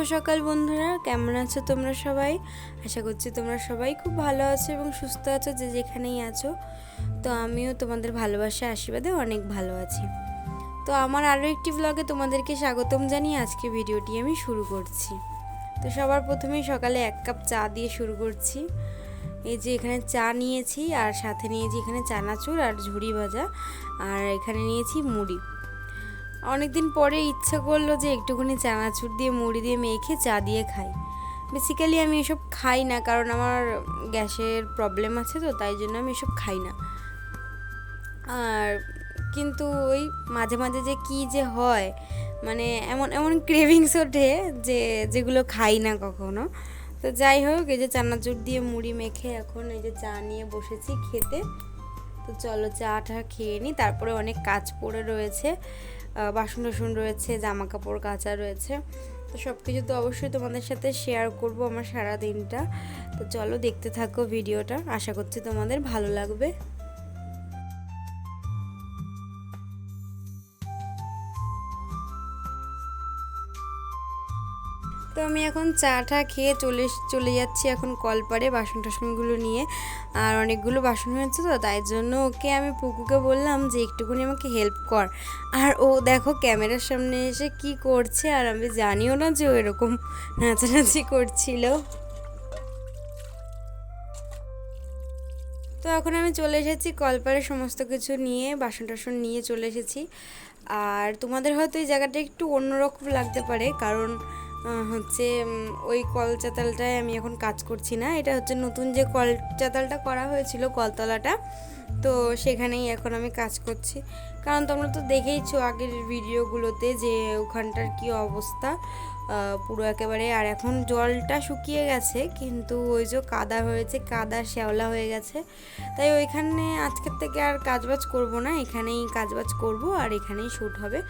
শুভ সকাল, বন্ধুরা। কেমন আছো তোমরা সবাই? আশা করছি তোমরা সবাই খুব ভালো আছো এবং সুস্থ আছো যে যেখানেই আছো। তো আমিও তোমাদের ভালোবাসা, আশীর্বাদে অনেক ভালো আছি। তো আমার আরও একটি ব্লগে তোমাদেরকে স্বাগতম জানিয়ে আজকে ভিডিওটি আমি শুরু করছি। তো সবার প্রথমেই সকালে এক কাপ চা দিয়ে শুরু করছি। এই যে এখানে চা নিয়েছি আর সাথে নিয়েছি এখানে চানাচুর আর ঝুড়ি ভাজা। আর এখানে নিয়েছি মুড়ি। অনেকদিন পরে ইচ্ছা করল যে একটুখানি চানাচুর দিয়ে, মুড়ি দিয়ে, মেখে চা দিয়ে খাই। বেসিক্যালি আমি এসব খাই না, কারণ আমার গ্যাসের প্রবলেম আছে তো, তাই জন্য আমি এসব খাই না। আর কিন্তু ওই মাঝে মাঝে যে কি যে হয় মানে এমন এমন ক্রেভিংস ওঠে যে, যেগুলো খাই না কখনো। তো যাই হোক, এই যে চানাচুর দিয়ে, মুড়ি, মেখে এখন এই যে চা নিয়ে বসেছি খেতে। তো চলো চা টা খেয়ে নিই তারপরে অনেক কাজ পড়ে রয়েছে। বাসন টাসন রয়েছে জামা কাপড় কাচা রয়েছে। তো সব কিছু তো অবশ্যই তোমাদের সাথে শেয়ার করব আমার সারা দিনটা তো চলো দেখতে থাকো ভিডিওটা আশা করছি তোমাদের ভালো লাগবে। তো আমি এখন চাটা খেয়ে চলে চলে যাচ্ছি এখন কলপারে বাসন টাসনগুলো নিয়ে। আর অনেকগুলো বাসন হয়েছে তো, তাই জন্য ওকে আমি পুকুকে বললাম যে একটুখানি আমাকে হেল্প কর। আর ও দেখো ক্যামেরার সামনে এসে কি করছে, আর আমি জানিও না যে ও এরকম নাচানাচি করছিল। তো এখন আমি চলে এসেছি কলপারে সমস্ত কিছু নিয়ে বাসন টাসন নিয়ে চলে এসেছি। আর তোমাদের হয়তো এই জায়গাটা একটু অন্যরকম লাগতে পারে, কারণ হচ্ছে ওই কল চাতালটায় আমি এখন কাজ করছি না। এটা হচ্ছে নতুন যে কল চাতালটা করা হয়েছিল কলতলাটা, তো সেখানেই এখন আমি কাজ করছি। কারণ তোমরা তো দেখেইছো আগের ভিডিওগুলোতে যে ওখানটার কি অবস্থা। পুরো একেবারে, আর এখন জলটা শুকিয়ে গেছে, কিন্তু ওই যে কাদা হয়েছে, কাদা শ্যাওলা হয়ে গেছে। তাই ওইখানে আজকের থেকে আর কাজবাজ করব না, এখানেই কাজবাজ করব, আর এখানেই শ্যুট হবে।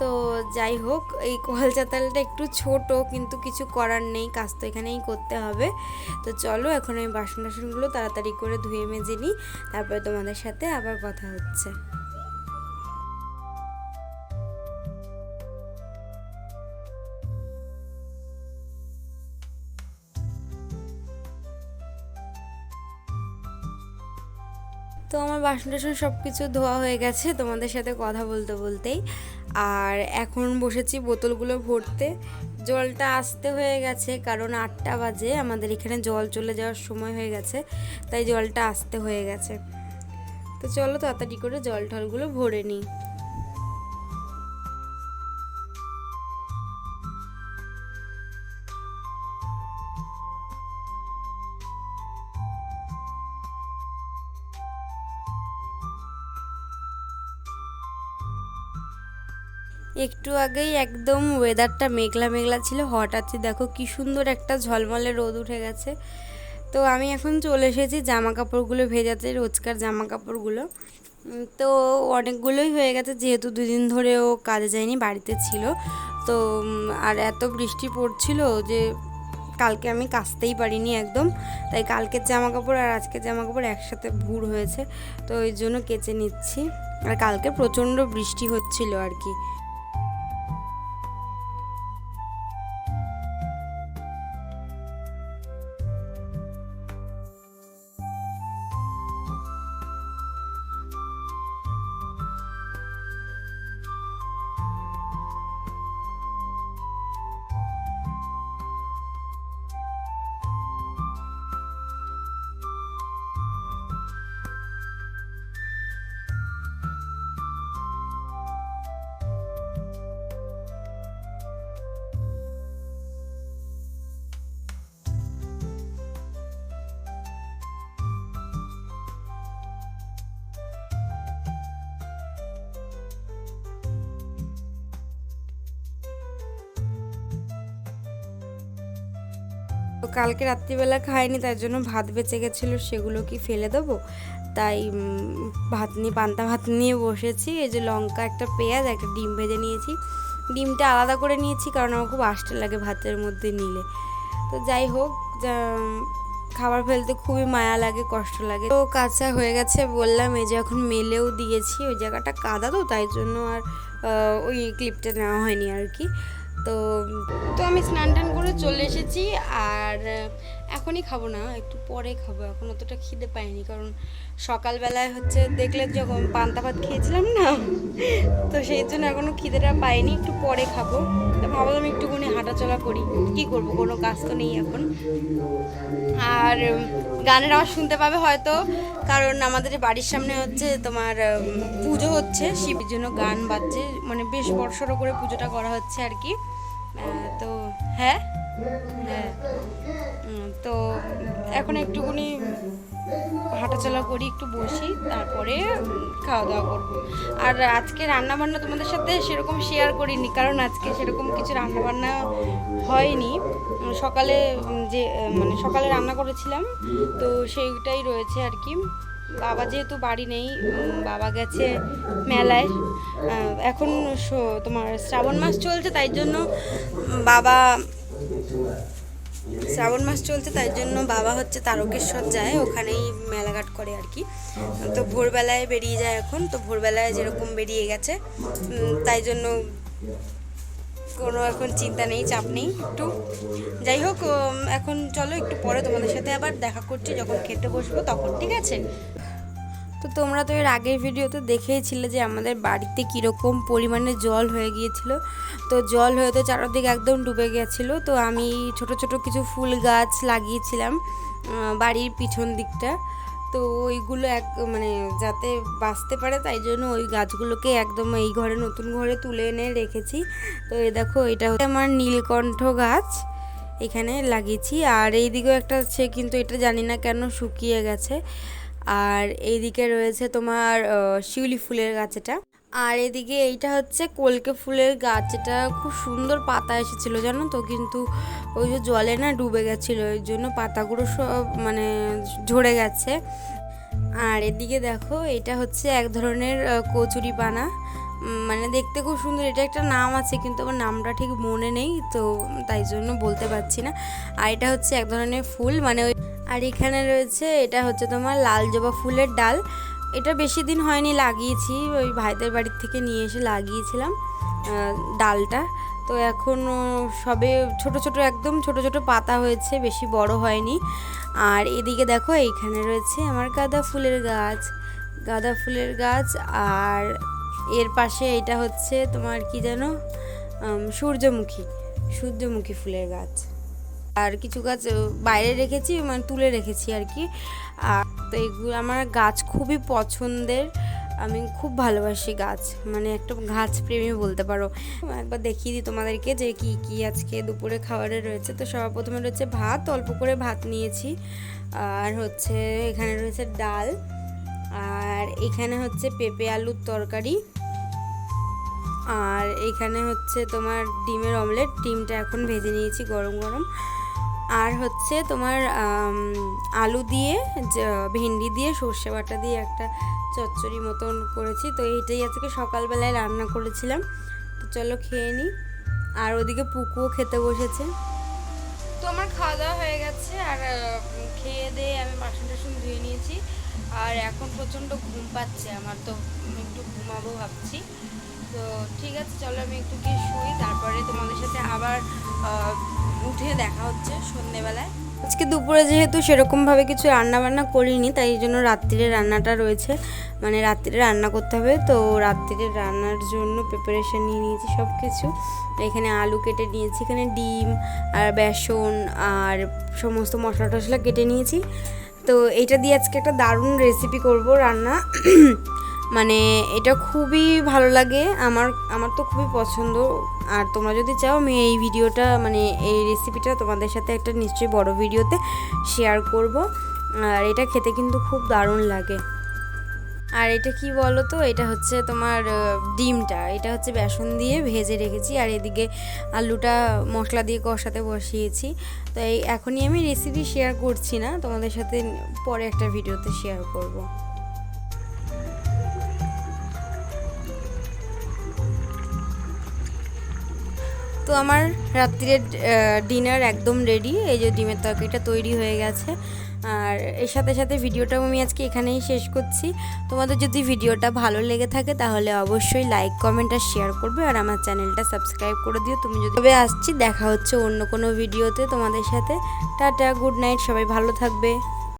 তো যাই হোক, এই কল চাতালটা একটু ছোট কিন্তু কিছু করার নেই, কাজ তো এখানেই করতে হবে। তো চলো এখন আমি বাসন টাসনগুলো তাড়াতাড়ি করে ধুয়ে মেজে নিই, তারপরে তোমাদের সাথে আবার কথা হচ্ছে। তো আমার বাসন টাসন সব কিছু ধোয়া হয়ে গেছে, তোমাদের সাথে কথা বলতে বলতেই। আর এখন বসেছি বোতলগুলো ভরতে। জলটা আসতে হয়ে গেছে কারণ আটটা বাজে, আমাদের এখানে জল চলে যাওয়ার সময় হয়ে গেছে, তাই জলটা আসতে হয়ে গেছে। তো চলো তাড়াতাড়ি করে জল ঠলগুলো ভরে নিই। একটু আগেই একদম ওয়েদারটা মেঘলা মেঘলা ছিল হঠাৎই দেখো কি সুন্দর একটা ঝলমলে রোদ উঠে গেছে। তো আমি এখন চলে এসেছি জামা কাপড়গুলো ভেজাতে, রোজকার জামা কাপড়গুলো তো অনেকগুলোই হয়ে গেছে, যেহেতু দুদিন ধরে ও কাজে যায়নি বাড়িতে ছিল। তো আর এত বৃষ্টি পড়ছিল যে কালকে আমি কাচতেই পারিনি একদম। তাই কালকের জামা কাপড় আর আজকের জামা কাপড় একসাথে ভুর হয়েছে। তো ওই জন্য কেচে নিচ্ছি। আর কালকে প্রচণ্ড বৃষ্টি হচ্ছিল আর কি। তো কালকে রাত্রিবেলা খাইনি, তার জন্য ভাত বেঁচে গেছিল, সেগুলো কি ফেলে দেবো? তাই ভাত নিয়ে, পান্তা ভাত নিয়ে বসেছি, এই যে লঙ্কা একটা পেঁয়াজ, একটা ডিম ভেজে নিয়েছি। ডিমটা আলাদা করে নিয়েছি, কারণ আমার খুব আষ্টে লাগে ভাতের মধ্যে নিলে। তো যাই হোক খাবার ফেলতে খুবই মায়া লাগে, কষ্ট লাগে। তো কাঁচা হয়ে গেছে বললাম, এই যে এখন মেলেও দিয়েছি, ওই জায়গাটা কাদা তো, তাই জন্য আর ওই ক্লিপটা নেওয়া হয়নি আর কি। তো তো আমি স্নান টান করে চলে এসেছি আর এখনই খাব না, একটু পরে খাব। এখন অতটা খিদে পাইনি কারণ সকালবেলায় হচ্ছে দেখলে যখন পান্তা ভাত খেয়েছিলাম না, তো সেই জন্য এখনও খিদেটা পাইনি, একটু পরে খাব। তো ভাবলাম একটুখানি হাঁটাচলা করি, কি করব? কোনো কাজ তো নেই এখন। আর গানের আওয়াজ শুনতে পাবে হয়তো, কারণ আমাদের বাড়ির সামনে হচ্ছে তোমার পুজো হচ্ছে, শিবের জন্য গান বাজছে মানে বেশ বড়সড় করে পুজোটা করা হচ্ছে আর কি। তো হ্যাঁ? হ্যাঁ। তো এখন একটুখানি হাঁটাচলা করি, একটু বসি, তারপরে খাওয়া দাওয়া করব। আর আজকে রান্না বান্না তোমাদের সাথে সেরকম শেয়ার করিনি, কারণ আজকে সেরকম কিছু রান্না বান্না হয়নি। সকালে যে মানে সকালে রান্না করেছিলাম, তো সেইটাই রয়েছে আর কি। বাবা যেহেতু বাড়ি নেই বাবা গেছে মেলায় এখন তোমার শ্রাবণ মাস চলছে তাই জন্য বাবা, শ্রাবণ মাস চলছে তাই জন্য বাবা হচ্ছে তারকেশ্বর যায়, ওখানেই মেলাঘাট করে আর কি। তো ভোরবেলায় বেরিয়ে যায় এখন, তো ভোরবেলায় যেরকম বেরিয়ে গেছে তাই জন্য কোনো এখন চিন্তা নেই, চাপ নেই, একটু। যাই হোক এখন চলো একটু পরে তোমাদের সাথে আবার দেখা করছি, যখন খেতে বসবো তখন, ঠিক আছে? তো তোমরা তো এর আগের ভিডিওতে দেখেইছিলে যে আমাদের বাড়িতে কীরকম পরিমাণে জল হয়ে গিয়েছিল। তো জল হয়ে তো চারদিকে একদম ডুবে গেছিল, তো আমি ছোট ছোট কিছু ফুল গাছ লাগিয়েছিলাম বাড়ির পিছন দিকটা। তো ওইগুলো এক মানে যাতে বাঁচতে পারে, তাই জন্য ওই গাছগুলোকে একদম এই ঘরে, নতুন ঘরে তুলে এনে রেখেছি। তো এই দেখো, এটা হচ্ছে আমার নীলকণ্ঠ গাছ, এখানে লাগিয়েছি। আর এইদিকেও একটা আছে, কিন্তু এটা জানি না কেন শুকিয়ে গেছে। আর এইদিকে রয়েছে তোমার শিউলি ফুলের গাছটা আর এদিকে এইটা হচ্ছে কলকে ফুলের গাছ, এটা খুব সুন্দর পাতা এসেছিল জানো তো, কিন্তু ওই যে জলে না ডুবে গেছিল ওই জন্য পাতাগুলো সব মানে ঝরে গেছে। আর এদিকে দেখো, এটা হচ্ছে এক ধরনের কচুরি পানা। মানে দেখতে খুব সুন্দর, এটা একটা নাম আছে, কিন্তু আমার নামটা ঠিক মনে নেই, তো তাই জন্য বলতে পারছি না। আর এটা হচ্ছে এক ধরনের ফুল মানে ওই আর এখানে রয়েছে, এটা হচ্ছে তোমার লাল জবা ফুলের ডাল। এটা বেশি দিন হয়নি লাগিয়েছি, ওই ভাইদের বাড়ির থেকে নিয়ে এসে লাগিয়েছিলাম ডালটা। তো এখনও সবে ছোট ছোট একদম ছোট ছোট পাতা হয়েছে, বেশি বড় হয়নি। আর এদিকে দেখো এইখানে রয়েছে আমার গাঁদা ফুলের গাছ, গাঁদা ফুলের গাছ। আর এর পাশে এটা হচ্ছে তোমার কি যেন সূর্যমুখী সূর্যমুখী ফুলের গাছ। আর কিছু গাছ বাইরে রেখেছি মানে তুলে রেখেছি আর কি। আর তো এগুলো আমার গাছ খুবই পছন্দের। আমি খুব ভালোবাসি গাছ। মানে একটা গাছ প্রেমী বলতে পারো। একবার দেখিয়ে দিই তোমাদেরকে যে কি কি আজকে দুপুরে খাবারে রয়েছে। তো সবার প্রথমে রয়েছে ভাত, অল্প করে ভাত নিয়েছি। আর হচ্ছে এখানে রয়েছে ডাল। আর এখানে হচ্ছে পেঁপে আলুর তরকারি। আর এখানে হচ্ছে তোমার ডিমের অমলেট। ডিমটা এখন ভেজে নিয়েছি গরম গরম। আর হচ্ছে তোমার আলু দিয়ে ভেন্ডি দিয়ে, সর্ষে বাটা দিয়ে একটা চচ্চড়ি মতন করেছি। তো এইটাই আজকে সকালবেলায় রান্না করেছিলাম। তো চলো খেয়ে নিই আর ওদিকে পুকুও খেতে বসেছে। তো আমার খাওয়া দাওয়া হয়ে গেছে। আর খেয়ে দিয়ে আমি বাসন টাসন ধুয়ে নিয়েছি। আর এখন প্রচণ্ড ঘুম পাচ্ছে আমার। তো একটু ঘুমাবো ভাবছি। তো ঠিক আছে, চলো আমি একটু গিয়ে শুই। তারপরে তোমাদের সাথে আবার উঠে দেখা হচ্ছে সন্ধেবেলায় আজকে দুপুরে যেহেতু সেরকমভাবে কিছু রান্না বান্না করিনি, তাই জন্য রাত্রিরে রান্নাটা রয়েছে। মানে রাত্রিরে রান্না করতে হবে, তো রাত্রিরে রান্নার জন্য প্রিপারেশন নিয়ে নিয়েছি সব কিছু এখানে আলু কেটে নিয়েছি, এখানে ডিম আর বেসন আর সমস্ত মশলা টশলা কেটে নিয়েছি। তো এটা দিয়ে আজকে একটা দারুণ রেসিপি করব রান্না। মানে এটা খুবই ভালো লাগে। আমার আমার তো খুবই পছন্দ। আর তোমরা যদি চাও, আমি এই ভিডিওটা মানে এই রেসিপিটা তোমাদের সাথে একটা নিশ্চয়ই বড় ভিডিওতে শেয়ার করব। আর এটা খেতে কিন্তু খুব দারুণ লাগে। আর এটা কি বলো তো এটা হচ্ছে তোমার ডিমটা। এটা হচ্ছে বেসন দিয়ে ভেজে রেখেছি। আর এদিকে আলুটা মশলা দিয়ে কষাতে বসিয়েছি। তো এই এখনই আমি রেসিপি শেয়ার করছি না। তোমাদের সাথে পরে একটা ভিডিওতে শেয়ার করব। তো আমার রাত্রিরের ডিনার একদম রেডি এই যে ডিমের তরকারিটা তৈরি হয়ে গেছে। আর এর সাথে সাথে ভিডিওটাও আমি আজকে এখানেই শেষ করছি। তোমাদের যদি ভিডিওটা ভালো লেগে থাকে, তাহলে অবশ্যই লাইক কমেন্ট আর শেয়ার করবে। আর আমার চ্যানেলটা সাবস্ক্রাইব করে দিও। তুমি যদি তবে আসছি, দেখা হচ্ছে অন্য কোনো ভিডিওতে তোমাদের সাথে। টাটা গুড নাইট সবাই ভালো থাকবে।